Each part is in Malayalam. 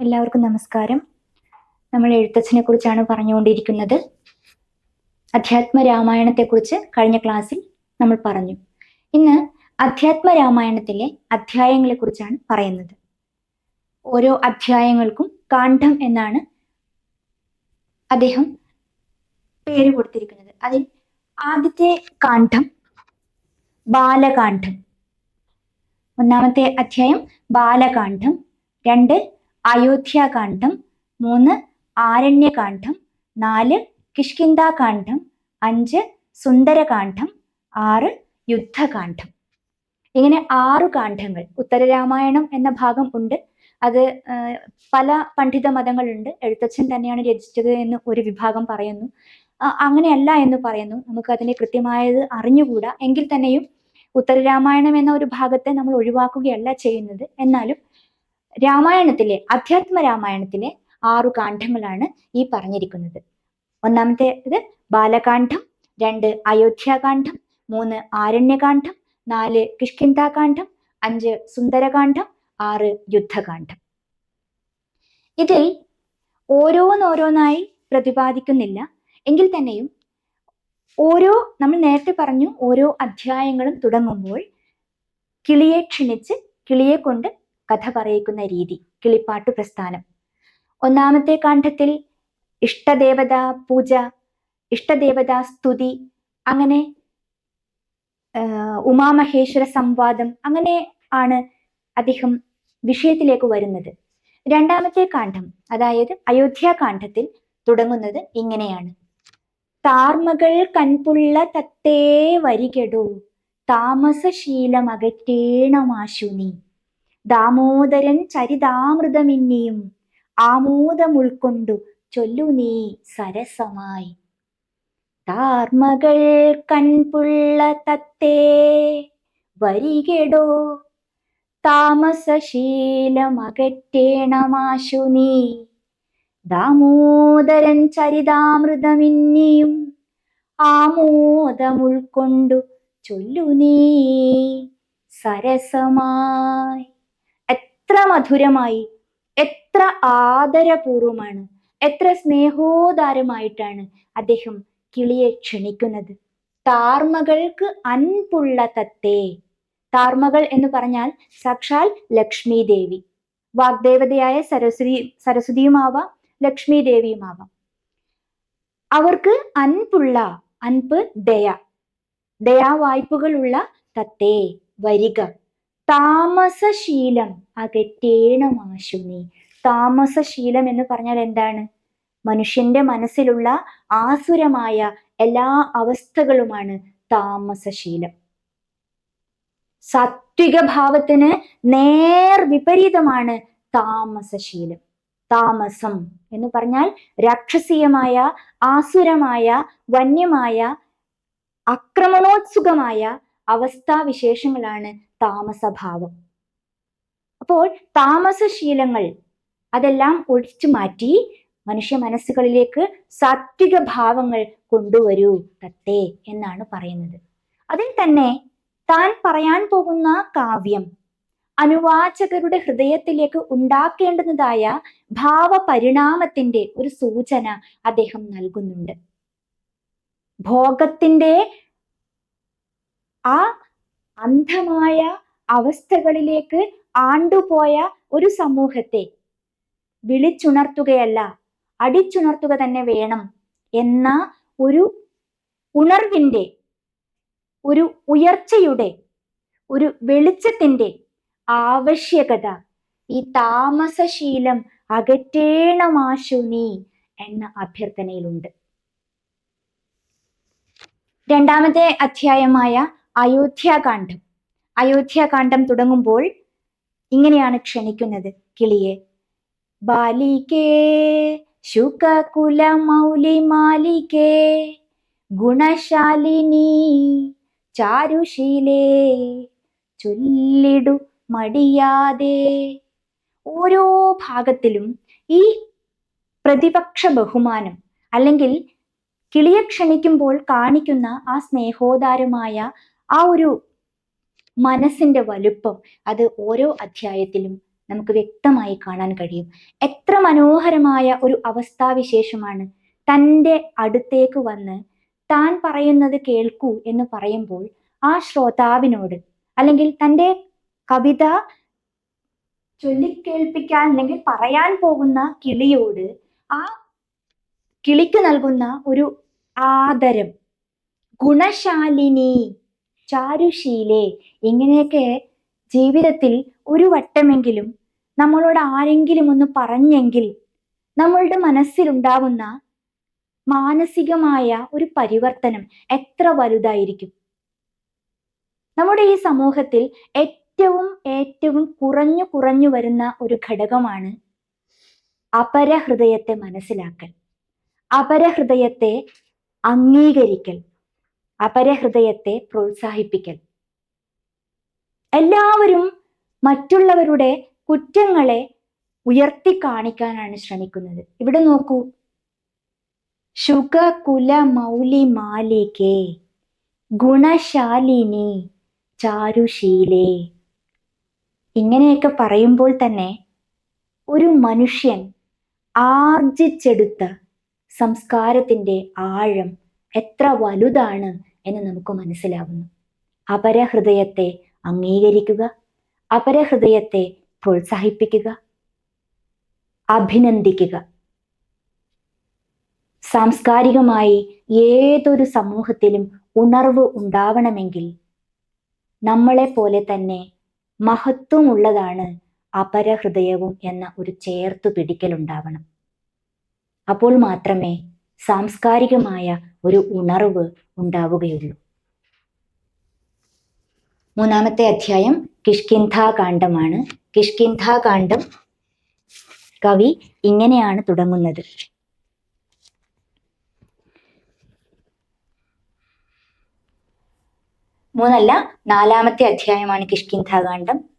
എല്ലാവർക്കും നമസ്കാരം. നമ്മൾ എഴുത്തച്ഛനെ കുറിച്ചാണ് പറഞ്ഞുകൊണ്ടിരിക്കുന്നത്. അധ്യാത്മ രാമായണത്തെക്കുറിച്ച് കഴിഞ്ഞ ക്ലാസ്സിൽ നമ്മൾ പറഞ്ഞു. ഇന്ന് അധ്യാത്മ രാമായണത്തിലെ അധ്യായങ്ങളെ കുറിച്ചാണ് പറയുന്നത്. ഓരോ അധ്യായങ്ങൾക്കും കാണ്ഡം എന്നാണ് അദ്ദേഹം പേര് കൊടുത്തിരിക്കുന്നത്. അതിൽ ആദ്യത്തെ കാണ്ഡം ബാലകാന്ഡം ഒന്നാമത്തെ അധ്യായം ബാലകാന്ഡം രണ്ട് അയോധ്യാകാന്ഡം മൂന്ന് ആരണ്യകാന്ഡം നാല് കിഷ്കിന്താകാന്ഡം അഞ്ച് സുന്ദരകാന്ഡം ആറ് യുദ്ധകാന്ഡം. ഇങ്ങനെ ആറു കാണ്ഡങ്ങൾ ഉത്തരരാമായണം എന്ന ഭാഗം ഉണ്ട്. അത് പല പണ്ഡിത മതങ്ങളുണ്ട്. എഴുത്തച്ഛൻ തന്നെയാണ് രചിച്ചത് എന്ന് ഒരു വിഭാഗം പറയുന്നു. അങ്ങനെയല്ല എന്ന് പറയുന്നു. നമുക്ക് അതിനെ കൃത്യമായത് അറിഞ്ഞുകൂടാ. എങ്കിൽ തന്നെയും ഉത്തരരാമായണം എന്ന ഒരു ഭാഗത്തെ നമ്മൾ ഒഴിവാക്കുകയല്ല ചെയ്യുന്നത്. എന്നാലും രാമായണത്തിലെ അധ്യാത്മ രാമായണത്തിലെ ആറു കാണ്ഡങ്ങളാണ് ഈ പറഞ്ഞിരിക്കുന്നത്. ഒന്നാമത്തേത് ബാലകാന്ഡം രണ്ട് അയോധ്യാകാന്ഡം മൂന്ന് ആരണ്യകാന്ഡം നാല് കിഷ്കിന്താകാന്ഡം അഞ്ച് സുന്ദരകാന്ഡം ആറ് യുദ്ധകാന്ഡം ഇതിൽ ഓരോന്നോരോന്നായി പ്രതിപാദിക്കുന്നില്ല. എങ്കിൽ തന്നെയും ഓരോ നമ്മൾ നേരത്തെ പറഞ്ഞു ഓരോ അധ്യായങ്ങളും തുടങ്ങുമ്പോൾ കിളിയെ ക്ഷണിച്ച് കിളിയെ കൊണ്ട് കഥ പറയിക്കുന്ന രീതി. കിളിപ്പാട്ട് പ്രസ്ഥാനം. ഒന്നാമത്തെ കാണ്ഡത്തിൽ ഇഷ്ടദേവത പൂജ ഇഷ്ടദേവത സ്തുതി അങ്ങനെ ഉമാമഹേശ്വര സംവാദം അങ്ങനെ ആണ് അദ്ദേഹം വിഷയത്തിലേക്ക് വരുന്നത്. രണ്ടാമത്തെ കാണ്ഡം അതായത് അയോധ്യാകാന്ഡത്തിൽ തുടങ്ങുന്നത് ഇങ്ങനെയാണ്. താർമകൾ കൺപുള്ള തത്തേ വരികെടോ താമസശീലമകറ്റേണമാശു നീ. ദാമോദരൻ ചരിതാമൃതമിന്നിയും ആമോദമുൾക്കൊണ്ടു ചൊല്ലു നീ സരസമായി. താർമകൾ കൺപുള്ള തത്തേ വരികെടോ? താമസശീലമകറ്റേണമാശു നീ. ദാമോദരൻ ചരിതാമൃതമിന്നിയും ആമോദമുൾക്കൊണ്ടു ചൊല്ലു നീ സരസമായി. എത്ര മധുരമായി എത്ര ആദരപൂർവമാണ് എത്ര സ്നേഹോദാരമായിട്ടാണ് അദ്ദേഹം കിളിയെ ക്ഷണിക്കുന്നത്. താർമകൾക്ക് അൻപുള്ള തത്തേ. താർമകൾ എന്ന് പറഞ്ഞാൽ സാക്ഷാൽ ലക്ഷ്മി ദേവി വാഗ്ദേവതയായ സരസ്വതി സരസ്വതിയുമാവാം ലക്ഷ്മി ദേവിയുമാവാം അവർക്ക് അൻപുള്ള അൻപ് ദയ. ദയാവായ്പകളുള്ള തത്തേ വരിക. താമസശീലം അകറ്റേണമാശു നീ താമസശീലം എന്ന് പറഞ്ഞാൽ എന്താണ്? മനുഷ്യന്റെ മനസ്സിലുള്ള ആസുരമായ എല്ലാ അവസ്ഥകളുമാണ് താമസശീലം. സാത്വിക ഭാവത്തിന് നേർ വിപരീതമാണ് താമസശീലം. താമസം എന്ന് പറഞ്ഞാൽ രാക്ഷസീയമായ ആസുരമായ വന്യമായ ആക്രമണോത്സുകമായ അവസ്ഥാവിശേഷങ്ങളാണ് താമസഭാവം. അപ്പോൾ താമസശീലങ്ങൾ അതെല്ലാം ഒഴിച്ചു മാറ്റി മനുഷ്യ മനസ്സുകളിലേക്ക് സാത്വിക ഭാവങ്ങൾ കൊണ്ടുവരൂ തത്തേ എന്നാണ് പറയുന്നത്. അതിൽ തന്നെ താൻ പറയാൻ പോകുന്ന കാവ്യം അനുവാചകരുടെ ഹൃദയത്തിലേക്ക് ഉണ്ടാക്കേണ്ടുന്നതായ ഭാവപരിണാമത്തിന്റെ ഒരു സൂചന അദ്ദേഹം നൽകുന്നുണ്ട്. ഭോഗത്തിന്റെ ആ അന്ധമായ അവസ്ഥകളിലേക്ക് ആണ്ടുപോയ ഒരു സമൂഹത്തെ വിളിച്ചുണർത്തുകയല്ല അടിച്ചുണർത്തുക തന്നെ വേണം എന്ന ഒരു ഉണർവിന്റെ ഒരു ഉയർച്ചയുടെ ഒരു വെളിച്ചത്തിന്റെ ആവശ്യകത. ഈ താമസശീലം അകറ്റേണമാശു നീ എന്ന അഭ്യർത്ഥനയിലുണ്ട്. രണ്ടാമത്തെ അധ്യായമായ അയോധ്യാകാന്ഡം. അയോധ്യാകാന്ഡം തുടങ്ങുമ്പോൾ ഇങ്ങനെയാണ് ക്ഷണിക്കുന്നത്. കിളിയെ ബാലികേ ശുകകുല മൗലി മാലികേ ഗുണശാലിനി ചാരുശീലേ ചൊല്ലിടു മടിയാതെ. ഓരോ ഭാഗത്തിലും ഈ പ്രതിപക്ഷ ബഹുമാനം അല്ലെങ്കിൽ കിളിയെ ക്ഷണിക്കുമ്പോൾ കാണിക്കുന്ന ആ സ്നേഹോദാരമായ ആ ഒരു മനസ്സിന്റെ വലുപ്പം അത് ഓരോ അധ്യായത്തിലും നമുക്ക് വ്യക്തമായി കാണാൻ കഴിയും. എത്ര മനോഹരമായ ഒരു അവസ്ഥാവിശേഷമാണ് തന്റെ അടുത്തേക്ക് വന്ന് താൻ പറയുന്നത് കേൾക്കൂ എന്ന് പറയുമ്പോൾ ആ ശ്രോതാവിനോട് അല്ലെങ്കിൽ തന്റെ കവിത ചൊല്ലിക്കേൾപ്പിക്കാൻ അല്ലെങ്കിൽ പറയാൻ പോകുന്ന കിളിയോട് ആ കിളിക്ക് നൽകുന്ന ഒരു ആദരം. ഗുണശാലിനി. ചാരുശീലെ ഇങ്ങനെയൊക്കെ ജീവിതത്തിൽ ഒരു വട്ടമെങ്കിലും നമ്മളോട് ആരെങ്കിലും ഒന്ന് പറഞ്ഞെങ്കിൽ നമ്മളുടെ മനസ്സിലുണ്ടാവുന്ന മാനസികമായ ഒരു പരിവർത്തനം എത്ര വലുതായിരിക്കും? നമ്മുടെ ഈ സമൂഹത്തിൽ ഏറ്റവും ഏറ്റവും കുറഞ്ഞു കുറഞ്ഞു വരുന്ന ഒരു ഘടകമാണ് അപരഹൃദയത്തെ മനസ്സിലാക്കൽ. അപരഹൃദയത്തെ അംഗീകരിക്കൽ. അപരഹൃദയത്തെ പ്രോത്സാഹിപ്പിക്കൽ. എല്ലാവരും മറ്റുള്ളവരുടെ കുറ്റങ്ങളെ ഉയർത്തി കാണിക്കാനാണ് ശ്രമിക്കുന്നത്. ഇവിടെ നോക്കൂ. ശുഗ കുല മൗലി മാലികേ ഗുണശാലിനി ചാരുശീലേ. ഇങ്ങനെയൊക്കെ പറയുമ്പോൾ തന്നെ ഒരു മനുഷ്യൻ ആർജിച്ചെടുത്ത സംസ്കാരത്തിന്റെ ആഴം എത്ര വലുതാണ് എന്ന് നമുക്ക് മനസ്സിലാവുന്നു. അപരഹൃദയത്തെ അംഗീകരിക്കുക അപരഹൃദയത്തെ പ്രോത്സാഹിപ്പിക്കുക അഭിനന്ദിക്കുക. സാംസ്കാരികമായി ഏതൊരു സമൂഹത്തിലും ഉണർവ് ഉണ്ടാവണമെങ്കിൽ നമ്മളെ പോലെ തന്നെ മഹത്വമുള്ളതാണ് അപരഹൃദയവും എന്ന ഒരു ചേർത്തു പിടിക്കലുണ്ടാവണം അപ്പോൾ മാത്രമേ സാംസ്കാരികമായ ഒരു ഉണർവ് ഉണ്ടാവുകയുള്ളൂ. മൂന്നാമത്തെ അധ്യായം കിഷ്കിന്ധാകാന്ഡമാണ്. കിഷ്കിന്ധാകാന്ഡം കവി ഇങ്ങനെയാണ് തുടങ്ങുന്നത്. മൂന്നല്ല നാലാമത്തെ അധ്യായമാണ് കിഷ്കിന്ധാകാന്ഡം.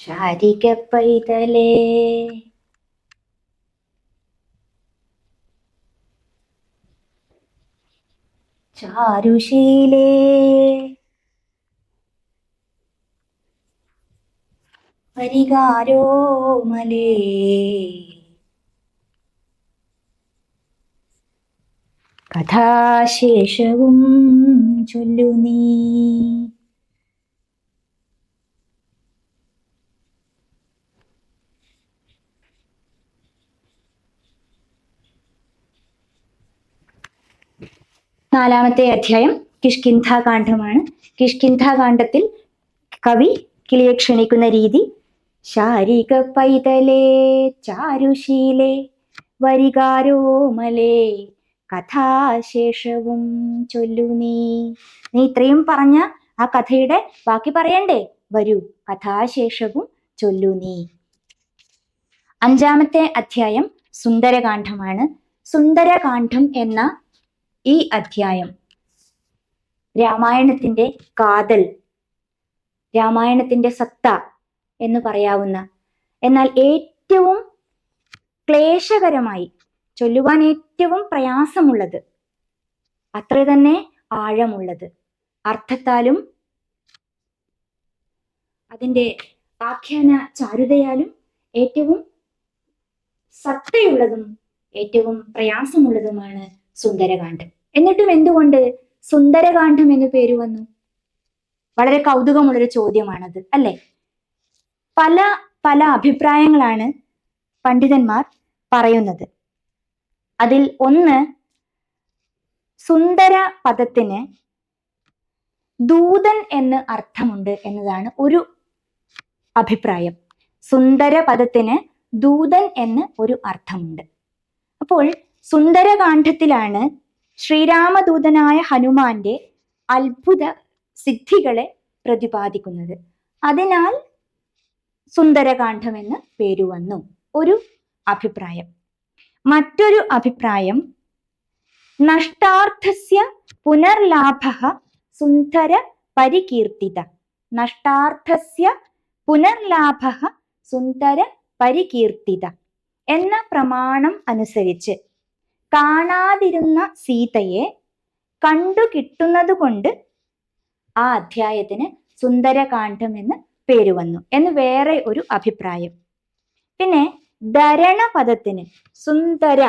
ശാരിക പൈതലേ ചാരുശീലേ പരികാരോമലേ കഥാശേഷവും ചൊല്ലു നീ നാലാമത്തെ അധ്യായം കിഷ്കിന്ധാകാന്ഡമാണ്. കിഷ്കിന്ധാകാന്ഡത്തിൽ കവി കിളിയെ ക്ഷണിക്കുന്ന രീതി ശാരിക പൈതലേ ചാരുശീലേ വരികാരോമലേ കഥാശേഷവും ചൊല്ലു നീ. നീ ഇത്രയും പറഞ്ഞ ആ കഥയുടെ ബാക്കി പറയണ്ടേ? വരൂ കഥാശേഷവും ചൊല്ലു നീ. അഞ്ചാമത്തെ അധ്യായം സുന്ദരകാന്ഡമാണ്. സുന്ദരകാന്ഡം എന്ന ഈ അധ്യായം. രാമായണത്തിന്റെ കാതൽ രാമായണത്തിന്റെ സത്ത എന്ന് പറയാവുന്ന എന്നാൽ ഏറ്റവും ക്ലേശകരമായി ചൊല്ലുവാൻ ഏറ്റവും പ്രയാസമുള്ളത് അത്ര തന്നെ ആഴമുള്ളത്. അർത്ഥത്താലും അതിന്റെ ആഖ്യാന ചാരുതയാലും ഏറ്റവും സത്തയുള്ളതും ഏറ്റവും പ്രയാസമുള്ളതുമാണ് സുന്ദരകാന്ഡം. എന്നിട്ടും എന്തുകൊണ്ട് സുന്ദരകാന്ഡം എന്ന് പേര് വന്നു? വളരെ കൗതുകമുള്ളൊരു ചോദ്യമാണത് അല്ലെ? പല പല അഭിപ്രായങ്ങളാണ് പണ്ഡിതന്മാർ പറയുന്നത്. അതിൽ ഒന്ന് സുന്ദര പദത്തിന് ദൂതൻ എന്ന് അർത്ഥമുണ്ട് എന്നതാണ് ഒരു അഭിപ്രായം. സുന്ദര പദത്തിന് ദൂതൻ എന്ന് ഒരു അർത്ഥമുണ്ട്. അപ്പോൾ സുന്ദരകാന്ഡത്തിലാണ് ശ്രീരാമദൂതനായ ഹനുമാന്റെ അത്ഭുത സിദ്ധികളെ പ്രതിപാദിക്കുന്നത്. അതിനാൽ സുന്ദരകാന്ഡം എന്ന് പേരു വന്നു. ഒരു അഭിപ്രായം. മറ്റൊരു അഭിപ്രായം നഷ്ടാർത്ഥസ്യ പുനർലാഭ സുന്ദര പരികീർത്തിത. നഷ്ടാർത്ഥസ്യ പുനർലാഭ സുന്ദര പരികീർത്തിത. എന്ന പ്രമാണം അനുസരിച്ച് കാണാതിരുന്ന സീതയെ കണ്ടു കിട്ടുന്നത് കൊണ്ട് ആ അധ്യായത്തിന് സുന്ദരകാന്ഡം എന്ന് പേര് വന്നു എന്ന് വേറെ ഒരു അഭിപ്രായം. പിന്നെ ധരണ പദത്തിന് സുന്ദര.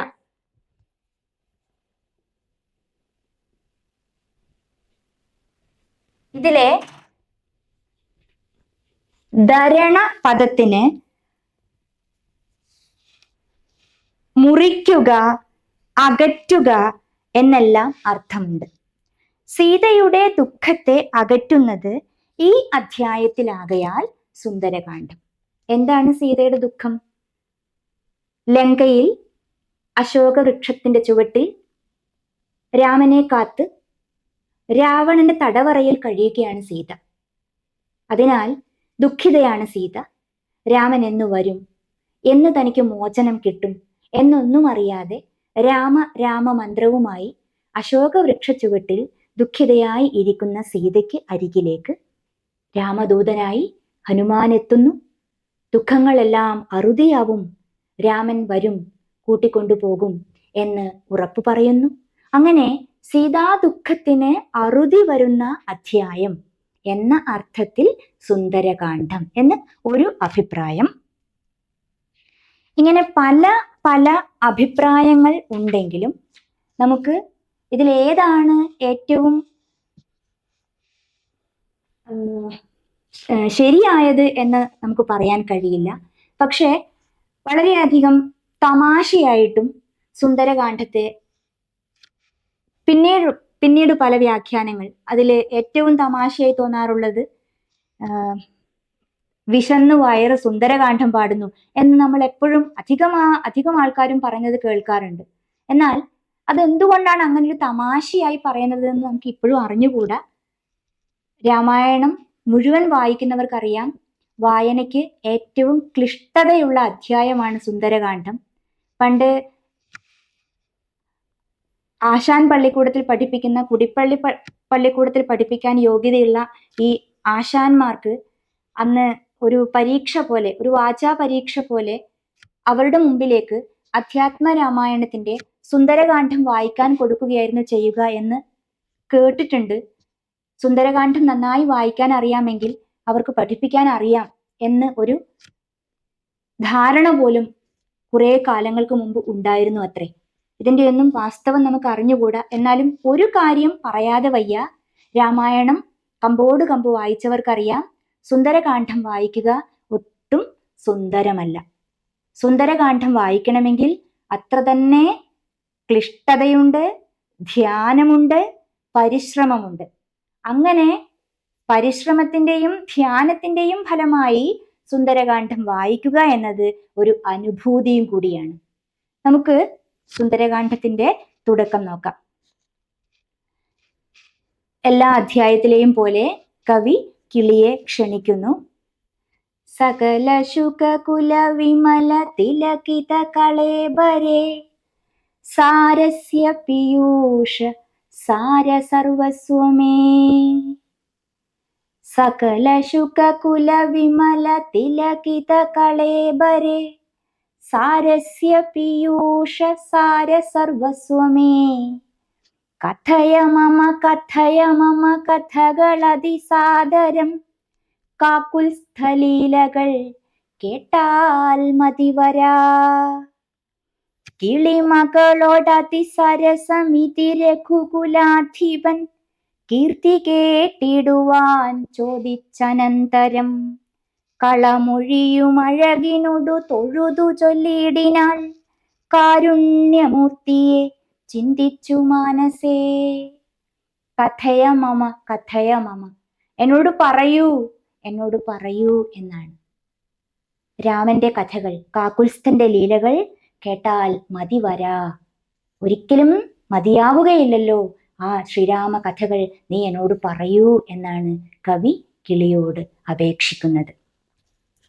ഇതിലെ ധരണ പദത്തിന് മുറിക്കുക അകറ്റുക എന്നെല്ലാം അർത്ഥമുണ്ട്. സീതയുടെ ദുഃഖത്തെ അകറ്റുന്നത് ഈ അധ്യായത്തിലാകയാൽ സുന്ദരകാന്ഡം. എന്താണ് സീതയുടെ ദുഃഖം? ലങ്കയിൽ അശോക വൃക്ഷത്തിന്റെ ചുവട്ടിൽ രാമനെ കാത്ത് രാവണന്റെ തടവറയിൽ കഴിയുകയാണ് സീത. അതിനാൽ ദുഃഖിതയാണ് സീത. രാമൻ എന്നു വരും എന്ന് തനിക്ക് മോചനം കിട്ടും എന്നൊന്നും അറിയാതെ രാമ രാമ മന്ത്രവുമായി അശോക വൃക്ഷ ചുവട്ടിൽ ദുഃഖിതയായി ഇരിക്കുന്ന സീതയ്ക്ക് അരികിലേക്ക് രാമദൂതനായി ഹനുമാൻ എത്തുന്നു ദുഃഖങ്ങളെല്ലാം അറുതിയാവും. രാമൻ വരും കൂട്ടിക്കൊണ്ടുപോകും എന്ന് ഉറപ്പു പറയുന്നു. അങ്ങനെ സീതാ ദുഃഖത്തിന് അറുതി വരുന്ന അധ്യായം എന്ന അർത്ഥത്തിൽ സുന്ദരകാന്ഡം എന്ന് ഒരു അഭിപ്രായം. ഇങ്ങനെ പല പല അഭിപ്രായങ്ങൾ ഉണ്ടെങ്കിലും നമുക്ക് ഇതിൽ ഏതാണ് ഏറ്റവും ശരിയായത് എന്ന് നമുക്ക് പറയാൻ കഴിയില്ല. പക്ഷേ വളരെയധികം തമാശയായിട്ടും സുന്ദരകാന്ഡത്തെ പിന്നീട് പിന്നീട് പല വ്യാഖ്യാനങ്ങൾ അതിൽ ഏറ്റവും തമാശയായി തോന്നാറുള്ളത് വിശന്നു വയറ് സുന്ദരകാന്ഡം പാടുന്നു എന്ന് നമ്മൾ എപ്പോഴും അധികം അധികം ആൾക്കാരും പറഞ്ഞത് കേൾക്കാറുണ്ട്. എന്നാൽ അതെന്തുകൊണ്ടാണ് അങ്ങനെ ഒരു തമാശയായി പറയുന്നത് എന്ന് നമുക്ക് ഇപ്പോഴും അറിഞ്ഞുകൂടാ? രാമായണം മുഴുവൻ വായിക്കുന്നവർക്കറിയാം. വായനയ്ക്ക് ഏറ്റവും ക്ലിഷ്ടതയുള്ള അധ്യായമാണ് സുന്ദരകാന്ഡം. പണ്ട് ആശാൻ പള്ളിക്കൂടത്തിൽ പഠിപ്പിക്കുന്ന കുടിപ്പള്ളി പള്ളിക്കൂടത്തിൽ പഠിപ്പിക്കാൻ യോഗ്യതയുള്ള ഈ ആശാന്മാർക്ക് അന്ന് ഒരു പരീക്ഷ പോലെ ഒരു വാചാ പരീക്ഷ പോലെ അവരുടെ മുമ്പിലേക്ക് അധ്യാത്മ രാമായണത്തിന്റെ സുന്ദരകാന്ഡം വായിക്കാൻ കൊടുക്കുകയായിരുന്നു ചെയ്യുക എന്ന് കേട്ടിട്ടുണ്ട്. സുന്ദരകാന്ഡം നന്നായി വായിക്കാൻ അറിയാമെങ്കിൽ അവർക്ക് പഠിപ്പിക്കാൻ അറിയാം എന്ന് ഒരു ധാരണ പോലും കുറെ കാലങ്ങൾക്ക് മുമ്പ് ഉണ്ടായിരുന്നു അത്രേ. ഇതിന്റെ ഒന്നും വാസ്തവം നമുക്ക് അറിഞ്ഞുകൂടാ. എന്നാലും ഒരു കാര്യം പറയാതെ വയ്യ. രാമായണം കമ്പോട് കമ്പ് വായിച്ചവർക്കറിയാം. സുന്ദരകാന്ഡം വായിക്കുക ഒട്ടും സുന്ദരമല്ല. സുന്ദരകാന്ഡം വായിക്കണമെങ്കിൽ അത്ര തന്നെ ക്ലിഷ്ടതയുണ്ട് ധ്യാനമുണ്ട് പരിശ്രമമുണ്ട്. അങ്ങനെ പരിശ്രമത്തിന്റെയും ധ്യാനത്തിന്റെയും ഫലമായി സുന്ദരകാന്ഡം വായിക്കുക എന്നത് ഒരു അനുഭൂതിയും കൂടിയാണ്. നമുക്ക് സുന്ദരകാന്ഠത്തിന്റെ തുടക്കം നോക്കാം. എല്ലാ അധ്യായത്തിലെയും പോലെ കവി കിളിയെ ക്ഷണിക്കുന്നു. സകല ശുകകുല വിമല തിലകിത കളേബരേ സാരസ്യ പീയൂഷ സാര സർവസ്വമേ സകല ശുകകുല വിമല തിലകിത കളേബരേ സാരസ്യ പീയൂഷ സാര സർവസ്വമേ കഥയ മമ കഥയ മമ കഥകളതിസാദരം കാക്കുൽ സ്ഥലീലകൾ കേട്ടാൽ മതിവരാ കിളിമകളോടതിസരസമിതി രഘുകുലാധിപൻ കീർത്തി കേട്ടിടുവാൻ ചോദിച്ചനന്തരം. കളമൊഴിയുമഴകിനൊടു തൊഴുതു ചൊല്ലിയിടിനാൾ കാരുണ്യമൂർത്തിയെ ചിന്തിച്ചു മാനസേ. കഥയ മമ കഥയ മമ. എന്നോട് പറയൂ എന്നോട് പറയൂ എന്നാണ്. രാമന്റെ കഥകൾ കാക്കുൽസ്ഥന്റെ ലീലകൾ കേട്ടാൽ മതി വരാ. ഒരിക്കലും മതിയാവുകയില്ലല്ലോ ആ ശ്രീരാമ കഥകൾ നീ എന്നോട് പറയൂ എന്നാണ് കവി കിളിയോട് അപേക്ഷിക്കുന്നത്.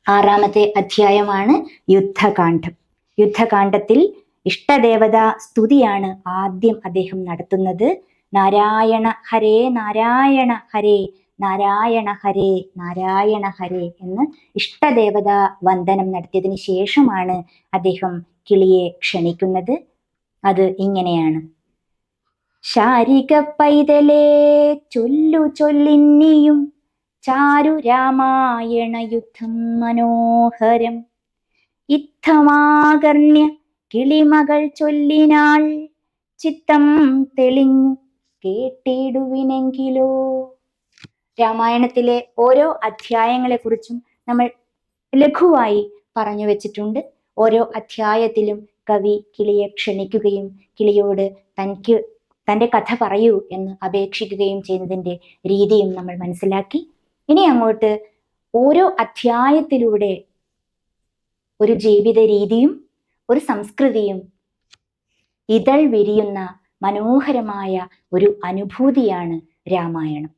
ആറാമത്തെ അധ്യായമാണ് യുദ്ധകാന്ഡം. യുദ്ധകാന്ഡത്തിൽ ഇഷ്ടദേവത സ്തുതിയാണ് ആദ്യം അദ്ദേഹം നടത്തുന്നത്. നാരായണ ഹരേ നാരായണ ഹരേ നാരായണ ഹരേ നാരായണ ഹരേ എന്ന് ഇഷ്ടദേവത വന്ദനം നടത്തിയതിന് ശേഷമാണ് അദ്ദേഹം കിളിയെ ക്ഷണിക്കുന്നത്. അത് ഇങ്ങനെയാണ്. ശാരിക പൈതലേ ചൊല്ലു ചൊല്ലിന്നിയും ചാരു രാമായണ യുദ്ധം മനോഹരം. ഇത്തമാകർണ്യ കിളിമകൾ ചൊല്ലിനാൾ ചിത്തം തെളിഞ്ഞു കേട്ടിടുവിനെങ്കിലോ? രാമായണത്തിലെ ഓരോ അധ്യായങ്ങളെക്കുറിച്ചും നമ്മൾ ലഘുവായി പറഞ്ഞു വെച്ചിട്ടുണ്ട്. ഓരോ അധ്യായത്തിലും കവി കിളിയെ ക്ഷണിക്കുകയും കിളിയോട് തനിക്ക് തന്റെ കഥ പറയൂ എന്ന് അപേക്ഷിക്കുകയും ചെയ്യുന്നതിന്റെ രീതിയും നമ്മൾ മനസ്സിലാക്കി. ഇനി അങ്ങോട്ട് ഓരോ അധ്യായത്തിലൂടെ ഒരു ജീവിത രീതിയും ഒരു സംസ്കൃതിയും ഇതൾ വിരിയുന്ന മനോഹരമായ ഒരു അനുഭൂതിയാണ് രാമായണം.